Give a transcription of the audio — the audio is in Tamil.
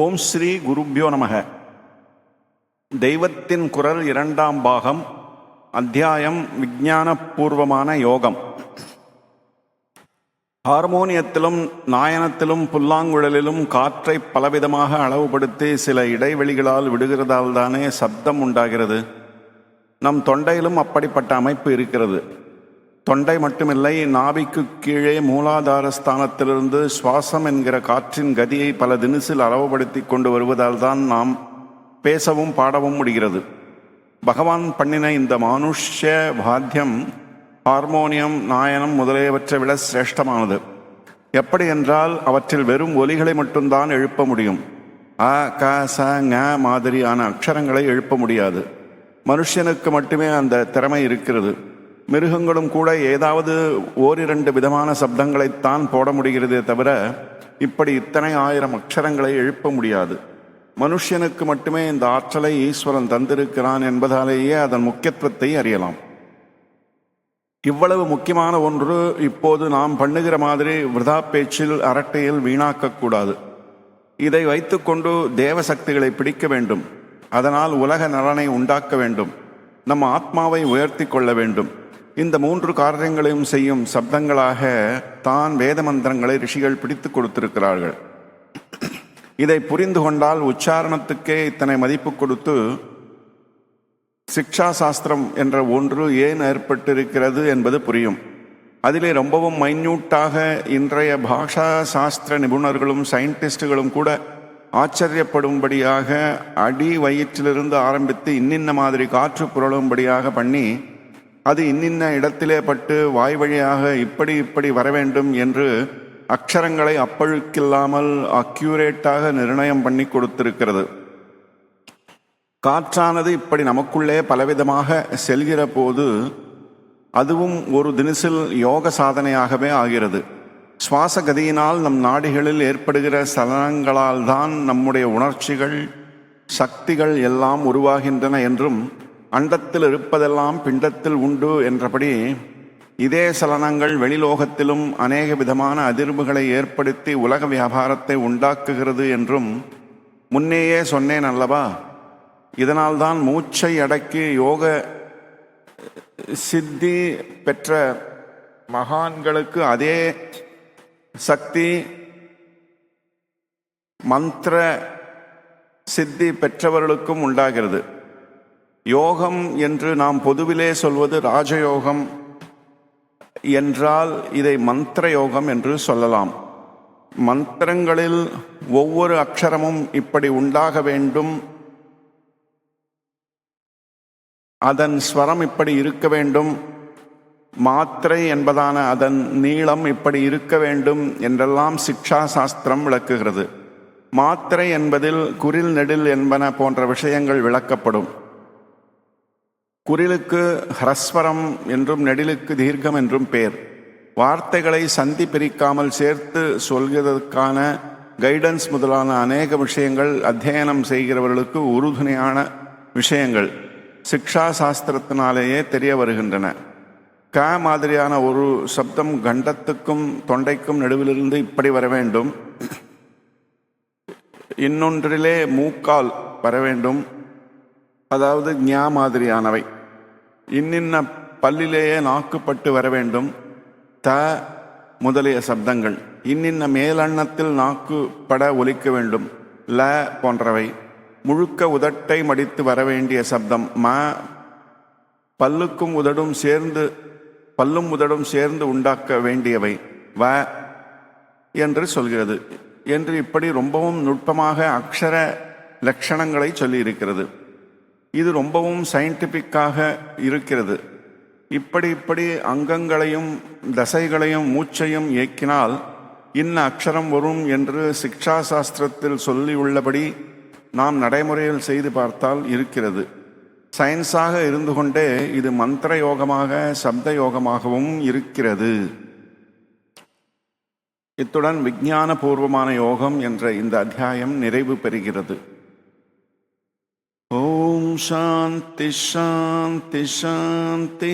ஓம் ஸ்ரீ குருப்யோ நமக. தெய்வத்தின் குரல் இரண்டாம் பாகம் அத்தியாயம் விஞ்ஞானபூர்வமான யோகம். ஹார்மோனியத்திலும் நாயனத்திலும் புல்லாங்குழலிலும் காற்றை பலவிதமாக அளவுபடுத்தி சில இடைவெளிகளால் விடுகிறதால் தானே சப்தம் உண்டாகிறது. நம் தொண்டையிலும் அப்படிப்பட்ட அமைப்பு இருக்கிறது. தொண்டை மட்டுமில்லை நாபிக்கு கீழே மூலாதார ஸ்தானத்திலிருந்து சுவாசம் என்கிற காற்றின் கதியை பல தினசில் அளவுபடுத்தி கொண்டு வருவதால் தான் நாம் பேசவும் பாடவும் முடிகிறது. பகவான் பண்ணின இந்த மானுஷ்ய வாத்தியம் ஹார்மோனியம் நாயனம் முதலியவற்றை விட சிரேஷ்டமானது. எப்படி என்றால் அவற்றில் வெறும் ஒலிகளை மட்டும்தான் எழுப்ப முடியும். அ க ச ங மாதிரியான அக்ஷரங்களை எழுப்ப முடியாது. மனுஷனுக்கு மட்டுமே அந்த திறமை இருக்கிறது. மிருகங்களும் கூட ஏதாவது ஓரிரண்டு விதமான சப்தங்களைத்தான் போட முடிகிறதே தவிர இப்படி இத்தனை ஆயிரம் அக்ஷரங்களை எழுப்ப முடியாது. மனுஷனுக்கு மட்டுமே இந்த ஆற்றலை ஈஸ்வரன் தந்திருக்கிறான் என்பதாலேயே அதன் முக்கியத்துவத்தை அறியலாம். இவ்வளவு முக்கியமான ஒன்று இப்போது நாம் பண்ணுகிற மாதிரி விரதா பேச்சில் அரட்டையில் வீணாக்கக்கூடாது. இதை வைத்துக்கொண்டு தேவ சக்திகளை பிடிக்க வேண்டும். அதனால் உலக நலனை உண்டாக்க வேண்டும். நம் ஆத்மாவை உயர்த்தி கொள்ள வேண்டும். இந்த மூன்று காரியங்களையும் செய்யும் சப்தங்களாக தான் வேத மந்திரங்களை ரிஷிகள் பிடித்து கொடுத்திருக்கிறார்கள். இதை புரிந்து கொண்டால் உச்சாரணத்துக்கே இத்தனை மதிப்பு கொடுத்து சிக்ஷா சாஸ்திரம் என்ற ஒன்று ஏன் ஏற்பட்டிருக்கிறது என்பது புரியும். அதிலே ரொம்பவும் மைன்யூட்டாக இன்றைய பாஷா சாஸ்திர நிபுணர்களும் சயின்டிஸ்டுகளும் கூட ஆச்சரியப்படும்படியாக அடி வயிற்றிலிருந்து ஆரம்பித்து இன்னின்ன மாதிரி காற்று புரளும்படியாக பண்ணி அது இன்னின்ன இடத்திலே பட்டு வாய் வழியாக இப்படி இப்படி வர வேண்டும் என்று அக்ஷரங்களை அப்பழுக்கில்லாமல் அக்யூரேட்டாக நிர்ணயம் பண்ணி கொடுத்திருக்கிறது. காற்றானது இப்படி நமக்குள்ளே பலவிதமாக செல்கிற போது அதுவும் ஒரு தினசில் யோக சாதனையாகவே ஆகிறது. சுவாச கதியினால் நம் நாடிகளில் ஏற்படுகிற சலனங்களால் தான் நம்முடைய உணர்ச்சிகள் சக்திகள் எல்லாம் உருவாகின்றன என்றும் அண்டத்தில் இருப்பதெல்லாம் பிண்டத்தில் உண்டு என்றபடி இதே சலனங்கள் வெளிலோகத்திலும் அநேக விதமான அதிர்வுகளை ஏற்படுத்தி உலக வியாபாரத்தை உண்டாக்குகிறது என்றும் முன்னேயே சொன்னேன் அல்லவா? இதனால்தான் மூச்சை அடக்கி யோக சித்தி பெற்ற மகான்களுக்கு அதே சக்தி மந்திர சித்தி பெற்றவர்களுக்கும் உண்டாகிறது. யோகம் என்று நாம் பொதுவிலே சொல்வது ராஜயோகம் என்றால் இதை மந்திர யோகம் என்று சொல்லலாம். மந்திரங்களில் ஒவ்வொரு அக்ஷரமும் இப்படி உண்டாக வேண்டும். அதன் ஸ்வரம் இப்படி இருக்க வேண்டும். மாத்திரை என்பதான அதன் நீளம் இப்படி இருக்க வேண்டும் என்றெல்லாம் சிக்ஷா சாஸ்திரம் விளக்குகிறது. மாத்திரை என்பதில் குரில் நெடில் என்பன போன்ற விஷயங்கள் விளக்கப்படும். குரிலுக்கு ஹ்ரஸ்வரம் என்றும் நெடிலுக்கு தீர்க்கம் என்றும் பேர். வார்த்தைகளை சந்தி பிரிக்காமல் சேர்த்து சொல்கிறதுக்கான கைடன்ஸ் முதலான அநேக விஷயங்கள் அத்தியனம் செய்கிறவர்களுக்கு உறுதுணையான விஷயங்கள் சிக்ஷா சாஸ்திரத்தினாலேயே தெரிய வருகின்றன. க மாதிரியான ஒரு சப்தம் கண்டத்துக்கும் தொண்டைக்கும் நடுவிலிருந்து இப்படி வர வேண்டும். இன்னொன்றிலே மூக்கால் வர வேண்டும். அதாவது ஞா மாதிரியானவை. இன்னின்ன பல்லிலேயே நாக்குப்பட்டு வர வேண்டும். த முதலிய சப்தங்கள். இன்னின்ன மேலண்ணத்தில் நாக்கு பட ஒலிக்க வேண்டும். ல போன்றவை. முழுக்க உதட்டை மடித்து வர வேண்டிய சப்தம். ம பல்லுக்கும் உதடும் சேர்ந்து பல்லும் உதடும் சேர்ந்து உண்டாக்க வேண்டியவை. வ என்று சொல்கிறது. என்று இப்படி ரொம்பவும் நுட்பமாக அக்ஷர லட்சணங்களை சொல்லியிருக்கிறது. இது ரொம்பவும் சயின்டிஃபிக்காக இருக்கிறது. இப்படி இப்படி அங்கங்களையும் தசைகளையும் மூச்சையும் இயக்கினால் இன்ன அக்ஷரம் வரும் என்று சிக்ஷா சாஸ்திரத்தில் சொல்லியுள்ளபடி நாம் நடைமுறையில் செய்து பார்த்தால் இருக்கிறது. சயின்ஸாக இருந்து கொண்டே இது மந்திர யோகமாக சப்த யோகமாகவும் இருக்கிறது. இத்துடன் விஞ்ஞான பூர்வமான யோகம் என்ற இந்த அத்தியாயம் நிறைவு பெறுகிறது. ஓம் சாந்தி சாந்தி சாந்தி